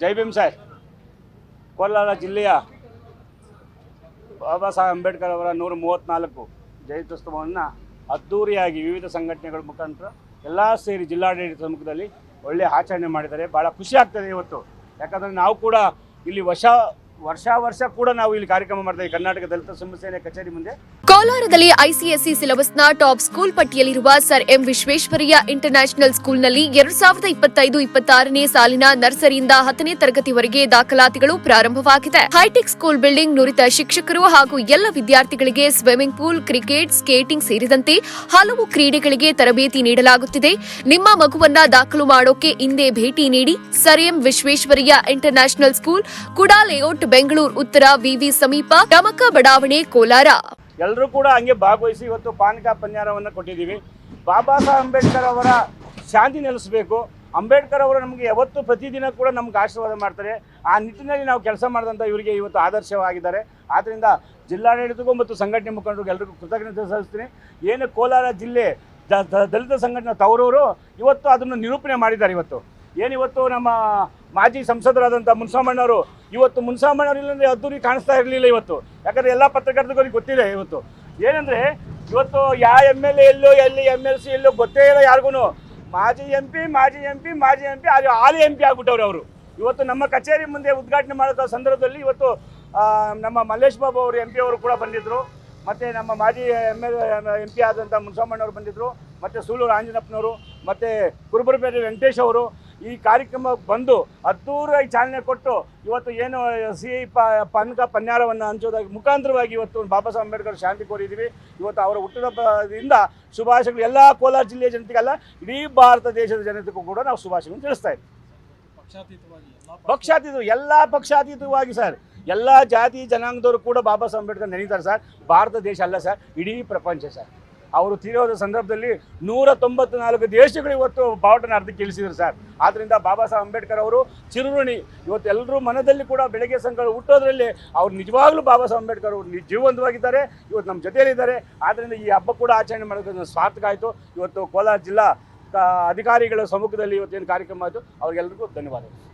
ಜೈ Bhim sir. Kolar ಜಿಲ್ಲೆಯ ಬಾಬಾ ಸಾಹೇಬ್ ಅಂಬೇಡ್ಕರ್ ಅವರ ನೂರ ಮೂವತ್ತ್ನಾಲ್ಕು ಜಯಂತ್ಯುತ್ಸವವನ್ನು ಅದ್ಧೂರಿಯಾಗಿ ವಿವಿಧ ಸಂಘಟನೆಗಳ ಮುಖಾಂತರ ಎಲ್ಲ ಸೇರಿ ಜಿಲ್ಲಾಡಳಿತ ಸಮ್ಮುಖದಲ್ಲಿ ಒಳ್ಳೆಯ ಆಚರಣೆ ಮಾಡಿದ್ದಾರೆ. ಭಾಳ ಖುಷಿ ಆಗ್ತದೆ ಇವತ್ತು. ಯಾಕಂದರೆ ನಾವು ಕೂಡ ಇಲ್ಲಿ ವರ್ಷ ವರ್ಷ ವರ್ಷ ಕೂಡ ನಾವು ಇಲ್ಲಿ ಕಾರ್ಯಕ್ರಮ ಮಾಡ್ತೇವೆ ಕರ್ನಾಟಕ ದಲಿತ ಸಂಸ್ಥೆಯ ಕಚೇರಿ ಮುಂದೆ. ಕೋಲಾರದಲ್ಲಿ ಐಸಿಎಸ್ಸಿ ಸಿಲೆಬಸ್ನ ಟಾಪ್ ಸ್ಕೂಲ್ ಪಟ್ಟಿಯಲ್ಲಿರುವ ಸರ್ ಎಂ ವಿಶ್ವೇಶ್ವರಯ್ಯ ಇಂಟರ್ನ್ಯಾಷನಲ್ ಸ್ಕೂಲ್ನಲ್ಲಿ ಎರಡ್ ಸಾವಿರದ ಇಪ್ಪತ್ತೈದು ಇಪ್ಪತ್ತಾರನೇ ಸಾಲಿನ ನರ್ಸರಿಯಿಂದ ಹತ್ತನೇ ತರಗತಿವರೆಗೆ ದಾಖಲಾತಿಗಳು ಪ್ರಾರಂಭವಾಗಿದೆ. ಹೈಟೆಕ್ ಸ್ಕೂಲ್ ಬಿಲ್ಡಿಂಗ್ ನುರಿತ ಶಿಕ್ಷಕರು ಹಾಗೂ ಎಲ್ಲ ವಿದ್ಯಾರ್ಥಿಗಳಿಗೆ ಸ್ವಿಮ್ಮಿಂಗ್ ಪೂಲ್, ಕ್ರಿಕೆಟ್, ಸ್ಕೇಟಿಂಗ್ ಸೇರಿದಂತೆ ಹಲವು ಕ್ರೀಡೆಗಳಿಗೆ ತರಬೇತಿ ನೀಡಲಾಗುತ್ತಿದೆ. ನಿಮ್ಮ ಮಗುವನ್ನ ದಾಖಲು ಮಾಡೋಕೆ ಇಂದೇ ಭೇಟಿ ನೀಡಿ sir M Visvesvaraya international school, ಕುಡಾ ಲೇಔಟ್ ಬೆಂಗಳೂರು ಉತ್ತರ ವಿವಿ ಸಮೀಪ ಟಮಕ ಬಡಾವಣೆ ಕೋಲಾರ. ಎಲ್ಲರೂ ಕೂಡ ಹಂಗೆ ಭಾಗವಹಿಸಿ ಇವತ್ತು ಪಾನಕ ಪನ್ಯಾರವನ್ನು ಕೊಟ್ಟಿದ್ದೀವಿ. ಬಾಬಾ ಸಾಹೇಬ್ ಅಂಬೇಡ್ಕರ್ ಅವರ ಶಾಂತಿ ನೆಲೆಸಬೇಕು. ಅಂಬೇಡ್ಕರ್ ಅವರು ನಮಗೆ ಯಾವತ್ತು ಪ್ರತಿದಿನ ಕೂಡ ನಮ್ಗೆ ಆಶೀರ್ವಾದ ಮಾಡ್ತಾರೆ. ಆ ನಿಟ್ಟಿನಲ್ಲಿ ನಾವು ಕೆಲಸ ಮಾಡಿದಂಥ ಇವರಿಗೆ ಇವತ್ತು ಆದರ್ಶವಾಗಿದ್ದಾರೆ. ಆದ್ದರಿಂದ ಜಿಲ್ಲಾಡಳಿತಕ್ಕೂ ಮತ್ತು ಸಂಘಟನೆ ಮುಖಂಡರು ಎಲ್ಲರಿಗೂ ಕೃತಜ್ಞತೆ ಸಲ್ಲಿಸ್ತೀನಿ. ಏನು ಕೋಲಾರ ಜಿಲ್ಲೆ ದಲಿತ ಸಂಘಟನೆ ತವರವರು ಇವತ್ತು ಅದನ್ನು ನಿರೂಪಣೆ ಮಾಡಿದ್ದಾರೆ ಇವತ್ತು. ಏನಿವತ್ತು ನಮ್ಮ ಮಾಜಿ ಸಂಸದರಾದಂಥ ಮುನ್ಸಾಮಣ್ಣವರು, ಇವತ್ತು ಮುನ್ಸಾಮಣ್ಣವ್ರು ಇಲ್ಲಂದ್ರೆ ಅದ್ದೂರಿ ಕಾಣಿಸ್ತಾ ಇರಲಿಲ್ಲ ಇವತ್ತು. ಯಾಕಂದರೆ ಎಲ್ಲ ಪತ್ರಕರ್ತರಿಗೆ ಗೊತ್ತಿದೆ ಇವತ್ತು. ಏನಂದರೆ ಇವತ್ತು ಯಾವ ಎಂ ಎಲ್ ಎ ಎಲ್ಲೋ, ಎಲ್ಲಿ ಎಂ ಎಲ್ ಸಿ ಎಲ್ಲೋ ಗೊತ್ತೇ ಇಲ್ಲ ಯಾರಿಗೂ ಮಾಜಿ ಎಂ ಪಿ ಮಾಜಿ ಎಂ ಪಿ ಮಾಜಿ ಎಂ ಪಿ ಅದು ಹಾಲಿ ಎಂ ಪಿ ಆಗ್ಬಿಟ್ಟವ್ರು ಅವರು. ಇವತ್ತು ನಮ್ಮ ಕಚೇರಿ ಮುಂದೆ ಉದ್ಘಾಟನೆ ಮಾಡಿದ ಸಂದರ್ಭದಲ್ಲಿ ಇವತ್ತು ನಮ್ಮ ಮಲ್ಲೇಶ್ ಬಾಬು ಅವರು ಎಂ ಪಿ ಅವರು ಕೂಡ ಬಂದಿದ್ದರು ಮತ್ತು ನಮ್ಮ ಮಾಜಿ ಎಂ ಎಲ್ ಎಂ ಪಿ ಆದಂಥ ಮುನ್ಸಾಮಣ್ಣವರು ಬಂದಿದ್ದರು ಮತ್ತು ಸೂಲೂರು ಆಂಜನಪ್ಪನವರು, ಮತ್ತು ಕುರುಬರಪೇಟೆ ವೆಂಕಟೇಶ್ ಅವರು ಈ ಕಾರ್ಯಕ್ರಮ ಬಂದು ಅದ್ದೂರಿಯಾಗಿ ಚಾಲನೆ ಕೊಟ್ಟು ಇವತ್ತು ಏನು ಸಿಹಿ ಪ ಪನ್ಕ ಪನ್ಯಾರವನ್ನು ಹಂಚೋದಾಗಿ, ಮುಖಾಂತರವಾಗಿ ಇವತ್ತು ಬಾಬಾ ಸಾಹೇಬ್ ಅಂಬೇಡ್ಕರ್ ಶಾಂತಿ ಕೋರಿದ್ದೀವಿ. ಇವತ್ತು ಅವರ ಹುಟ್ಟುಹಬ್ಬದಿಂದ ಶುಭಾಶಯಗಳು ಎಲ್ಲ ಕೋಲಾರ ಜಿಲ್ಲೆಯ ಜನತೆಗೆಲ್ಲ, ಇಡೀ ಭಾರತ ದೇಶದ ಜನತೆಗೂ ಕೂಡ ನಾವು ಶುಭಾಶಯಗಳನ್ನು ತಿಳಿಸ್ತಾ ಇದ್ದೀವಿ. ಪಕ್ಷಾತೀತ ಎಲ್ಲ ಪಕ್ಷಾತೀತವಾಗಿ ಸರ್, ಎಲ್ಲ ಜಾತಿ ಜನಾಂಗದವರು ಕೂಡ ಬಾಬಾ ಸಾಹೇಬ್ ಅಂಬೇಡ್ಕರ್ ನೆನೀತಾರೆ ಸರ್. ಭಾರತ ದೇಶ ಅಲ್ಲ ಸರ್, ಇಡೀ ಪ್ರಪಂಚ ಸರ್. ಅವರು ತೀರೋದ ಸಂದರ್ಭದಲ್ಲಿ ನೂರ ತೊಂಬತ್ತು ನಾಲ್ಕು ದೇಶಗಳು ಇವತ್ತು ಬಾವುಟನ ಅರ್ಧಕ್ಕೆ ಇಳಿಸಿದ್ರು ಸರ್. ಆದ್ದರಿಂದ ಬಾಬಾ ಸಾಹೇಬ್ ಅಂಬೇಡ್ಕರ್ ಅವರು ಚಿರುರುಣಿ ಇವತ್ತು ಎಲ್ಲರೂ ಮನದಲ್ಲಿ ಕೂಡ ಬೆಳಗ್ಗೆ ಸಂಘ ಹುಟ್ಟೋದ್ರಲ್ಲಿ ಅವ್ರು ನಿಜವಾಗ್ಲೂ ಬಾಬಾ ಸಾಹೇಬ್ ಅಂಬೇಡ್ಕರ್ ಅವರು ಜೀವಂತವಾಗಿದ್ದಾರೆ ಇವತ್ತು ನಮ್ಮ ಜೊತೆಯಲ್ಲಿದ್ದಾರೆ. ಆದ್ದರಿಂದ ಈ ಹಬ್ಬ ಕೂಡ ಆಚರಣೆ ಮಾಡೋದು ಸಾರ್ಥಕ ಆಯಿತು. ಇವತ್ತು ಕೋಲಾರ ಜಿಲ್ಲಾ ಅಧಿಕಾರಿಗಳ ಸಮ್ಮುಖದಲ್ಲಿ ಇವತ್ತೇನು ಕಾರ್ಯಕ್ರಮ ಆಯಿತು ಅವ್ರಿಗೆಲ್ಲರಿಗೂ ಧನ್ಯವಾದಗಳು.